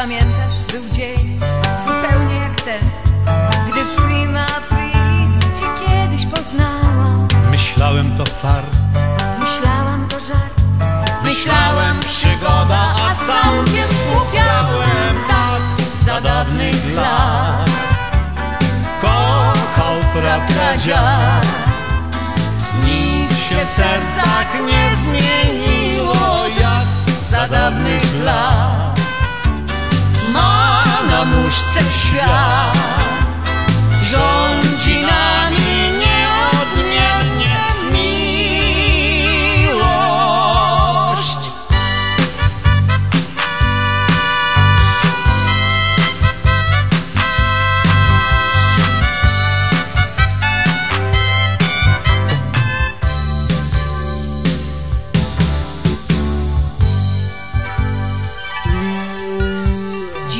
Pamiętasz, był dzień zupełnie jak ten, gdy prima aprilis cię kiedyś poznałam. Myślałem to fart, Myślałam to żart, myślałem przygoda, a całkiem zgłupiałem tak za dawnych lat. Kochał prapradziad, nic się w sercach nie zmieniło jak za dawnych lat. Muszce świat, rządzi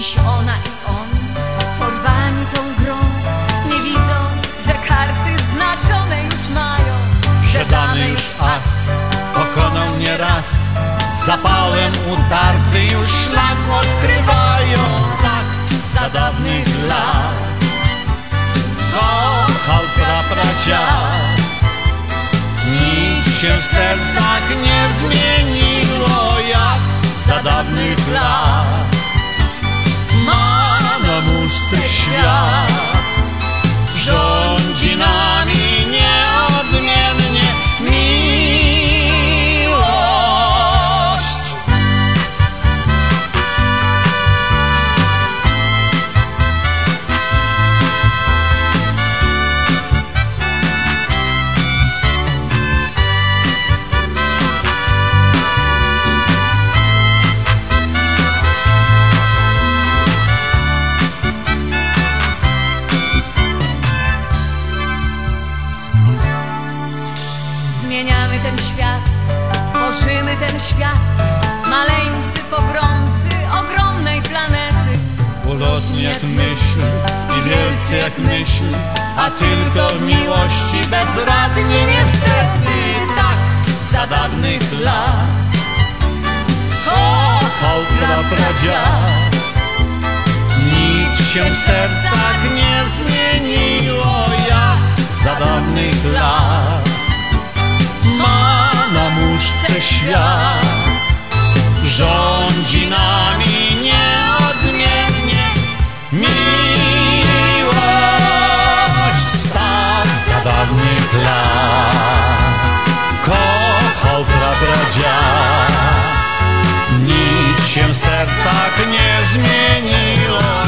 Dziś ona i on, porwani tą grą, nie widzą, że karty znaczone już mają. że dany już as pokonał nie raz. Zapałem utarty już szlak odkrywają. Tak za dawnych lat. Kochał prapradziad Nic się w sercach nie zmieniło Jak za dawnych lat Zmieniamy ten świat, tworzymy ten świat, maleńcy pogromcy ogromnej planety. Ulotni jak myśl i wielcy jak myśl, a tylko w miłości bezradni niestety tak za dawnych lat. Kochał prapradziad, nic się w sercach nie zmieniło jak za dawnych lat. tla Kochał prapradziad Nic się w sercach nie zmieniło.